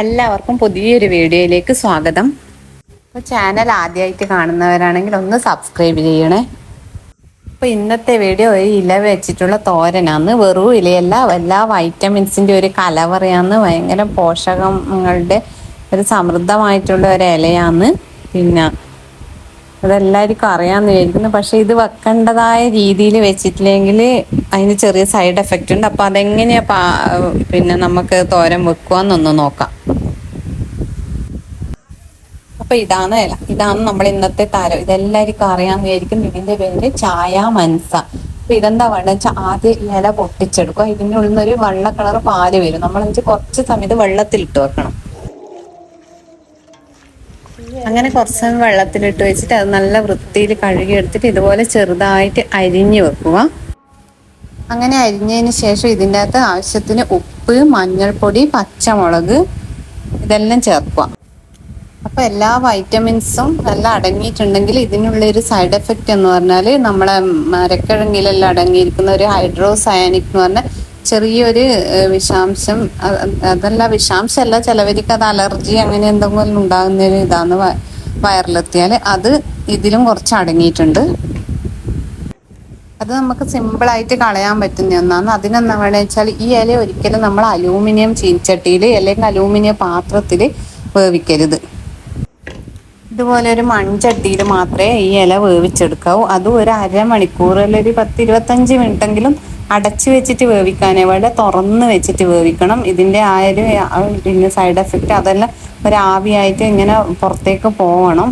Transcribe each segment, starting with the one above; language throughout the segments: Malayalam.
എല്ലാവർക്കും പുതിയൊരു വീഡിയോയിലേക്ക് സ്വാഗതം. ഇപ്പൊ ചാനൽ ആദ്യമായിട്ട് കാണുന്നവരാണെങ്കിൽ ഒന്ന് സബ്സ്ക്രൈബ് ചെയ്യണേ. അപ്പോൾ ഇന്നത്തെ വീഡിയോ ഒരു ഇല വെച്ചിട്ടുള്ള തോരനാന്ന്. വെറു ഇലയല്ല എല്ലാ വൈറ്റമിൻസിന്റെ ഒരു കലവറയാന്ന്. ഭയങ്കര പോഷകങ്ങളുടെ ഒരു സമൃദ്ധമായിട്ടുള്ള ഒരു ഇലയാന്ന്. പിന്നെ അതെല്ലാവർക്കും അറിയാമെന്ന് വിചാരിക്കുന്നു. പക്ഷെ ഇത് വെക്കേണ്ടതായ രീതിയിൽ വെച്ചിട്ടില്ലെങ്കിൽ അതിന് ചെറിയ സൈഡ് എഫക്റ്റ് ഉണ്ട്. അപ്പോൾ അതെങ്ങനെയാ പിന്നെ നമുക്ക് തോരൻ വെക്കുവാന്നൊന്ന് നോക്കാം. അപ്പൊ ഇതാണ് ഇല. ഇതാണ് നമ്മൾ ഇന്നത്തെ താരം. ഇതെല്ലാവർക്കും അറിയാമെന്ന് വിചാരിക്കും ഇതിന്റെ പേര് ചായ മനസ്സ അപ്പൊ ഇതെന്താ വേണ്ടത് വെച്ചാൽ ആദ്യം ഇല പൊട്ടിച്ചെടുക്കുക ഇതിന്റെ ഉള്ളിൽ നിന്നൊരു വെള്ള കളർ പാൽ വരും. നമ്മൾ കുറച്ച് സമയത്ത് വെള്ളത്തിൽ ഇട്ട് വെക്കണം. അങ്ങനെ കുറച്ച് വെള്ളത്തിലിട്ട് വെച്ചിട്ട് അത് നല്ല വൃത്തിയിൽ കഴുകി എടുത്തിട്ട് ഇതുപോലെ ചെറുതായിട്ട് അരിഞ്ഞു വെക്കുക. അങ്ങനെ അരിഞ്ഞതിന് ശേഷം ഇതിന്റെ അകത്ത് ആവശ്യത്തിന് ഉപ്പ് മഞ്ഞൾപ്പൊടി പച്ചമുളക് ഇതെല്ലാം ചേർക്കുക. അപ്പോൾ എല്ലാ വൈറ്റമിൻസും നല്ല അടങ്ങിയിട്ടുണ്ടെങ്കിൽ ഇതിനുള്ള ഒരു സൈഡ് എഫക്റ്റ് എന്ന് പറഞ്ഞാൽ നമ്മളെ മരക്കിഴങ്ങിലെല്ലാം അടങ്ങിയിരിക്കുന്ന ഒരു ഹൈഡ്രോസയാനിക് എന്ന് പറഞ്ഞാൽ ചെറിയൊരു വിഷാംശം. അതല്ല വിഷാംശമല്ല ചിലവർക്ക് അത് അലർജി അങ്ങനെ എന്തെങ്കിലും ഉണ്ടാകുന്ന ഒരു ഇതാന്ന് വയറിലെത്തിയാൽ അത് ഇതിലും കുറച്ച് അടങ്ങിയിട്ടുണ്ട്. അത് നമുക്ക് സിമ്പിൾ ആയിട്ട് കളയാൻ പറ്റുന്ന ഒന്നാണ്. അതിനെന്താ വേണമെന്ന് വെച്ചാൽ ഈ ഇല ഒരിക്കലും നമ്മൾ അലൂമിനിയം ചീൻചട്ടിയിൽ അല്ലെങ്കിൽ അലൂമിനിയം പാത്രത്തിൽ വേവിക്കരുത്. ഇതുപോലെ ഒരു മൺചട്ടിയിൽ മാത്രമേ ഈ ഇല വേവിച്ചെടുക്കാവൂ. അതും ഒരു അരമണിക്കൂർ അല്ലെങ്കിൽ ഒരു പത്ത് ഇരുപത്തഞ്ച് മിനിറ്റെങ്കിലും അടച്ചു വെച്ചിട്ട് വേവിക്കാനേ വേണ്ട തുറന്ന് വെച്ചിട്ട് വേവിക്കണം. ഇതിന്റെ ആ ഒരു പിന്നെ സൈഡ് എഫക്റ്റ് അതെല്ലാം ഒരു ആവിയായിട്ട് ഇങ്ങനെ പുറത്തേക്ക് പോകണം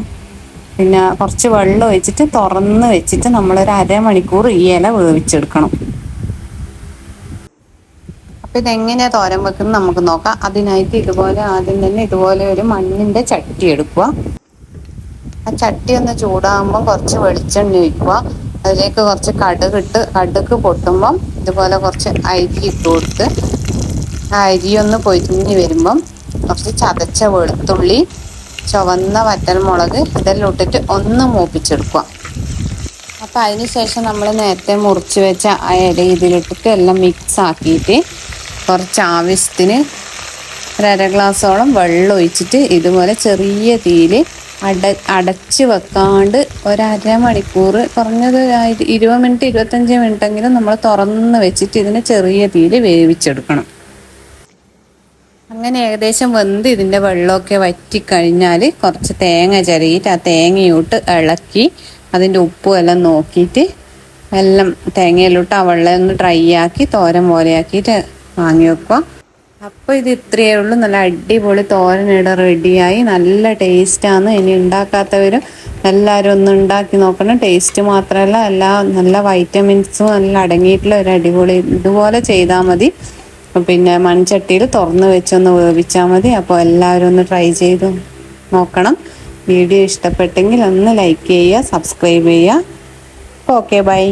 പിന്നെ കുറച്ച് വെള്ളം ഒഴിച്ചിട്ട് തുറന്ന് വെച്ചിട്ട് നമ്മളൊരു അരമണിക്കൂർ ഈ ഇല വേവിച്ചെടുക്കണം. അപ്പം ഇതെങ്ങനെയാണ് തോരൻ വെക്കുന്നത് നമുക്ക് നോക്കാം. അതിനായിട്ട് ഇതുപോലെ ആദ്യം തന്നെ ഇതുപോലെ ഒരു മണ്ണിന്റെ ചട്ടി എടുക്കുക. ആ ചട്ടി ഒന്ന് ചൂടാകുമ്പോൾ കുറച്ച് വെളിച്ചെണ്ണ ഒഴിക്കുക. അതിലേക്ക് കുറച്ച് കടുകിട്ട് കടുക്ക് പൊട്ടുമ്പം ഇതുപോലെ കുറച്ച് അരി ഇട്ട് കൊടുത്ത് ആ അരി പൊരിഞ്ഞ് വരുമ്പം കുറച്ച് ചതച്ച വെളുത്തുള്ളി ചുവന്ന വറ്റൽമുളക് ഇതെല്ലാം ഇട്ടിട്ട് ഒന്ന് മൂപ്പിച്ചെടുക്കുക. അപ്പോൾ അതിന് ശേഷം നമ്മൾ നേരത്തെ മുറിച്ച് വെച്ച ആ ഇല ഇതിലിട്ടിട്ട് എല്ലാം മിക്സ് ആക്കിയിട്ട് കുറച്ച് ആവശ്യത്തിന് ഒരര ഗ്ലാസ്സോളം വെള്ളം ഒഴിച്ചിട്ട് ഇതുപോലെ ചെറിയ തീയിൽ അട അടച്ച് വെക്കാണ്ട് ഒരര മണിക്കൂർ കുറഞ്ഞത് ഇരുപത് മിനിറ്റ് ഇരുപത്തഞ്ച് മിനിറ്റെങ്കിലും നമ്മൾ തുറന്ന് വെച്ചിട്ട് ഇതിനെ ചെറിയ തീയിൽ വേവിച്ചെടുക്കണം. അങ്ങനെ ഏകദേശം വെന്ത് ഇതിന്റെ വെള്ളമൊക്കെ വറ്റിക്കഴിഞ്ഞാൽ കുറച്ച് തേങ്ങ ചിരകിയിട്ട് ആ തേങ്ങയോട്ട് ഇളക്കി അതിന്റെ ഉപ്പും എല്ലാം നോക്കിയിട്ട് എല്ലാം തേങ്ങയിലോട്ട് ആ വെള്ളം ഒന്ന് ഡ്രൈ ആക്കി തോരൻ പോലെയാക്കിയിട്ട് വാങ്ങി വെക്കുക. അപ്പോൾ ഇത് ഇത്രയേ ഉള്ളൂ. നല്ല അടിപൊളി തോരനിട റെഡിയായി. നല്ല ടേസ്റ്റാണ് ഇനി ഉണ്ടാക്കാത്തവരും എല്ലാവരും ഒന്ന് ഉണ്ടാക്കി നോക്കണം. ടേസ്റ്റ് മാത്രമല്ല എല്ലാ നല്ല വൈറ്റമിൻസും നല്ല അടങ്ങിയിട്ടുള്ള ഒരു അടിപൊളി ഇതുപോലെ ചെയ്താൽ മതി. പിന്നെ മൺചട്ടിയിൽ തുറന്ന് വെച്ചൊന്ന് വേവിച്ചാൽ മതി. അപ്പോൾ എല്ലാവരും ഒന്ന് ട്രൈ ചെയ്ത് നോക്കണം. വീഡിയോ ഇഷ്ടപ്പെട്ടെങ്കിൽ ഒന്ന് ലൈക്ക് ചെയ്യുക സബ്സ്ക്രൈബ് ചെയ്യുക. Okay bye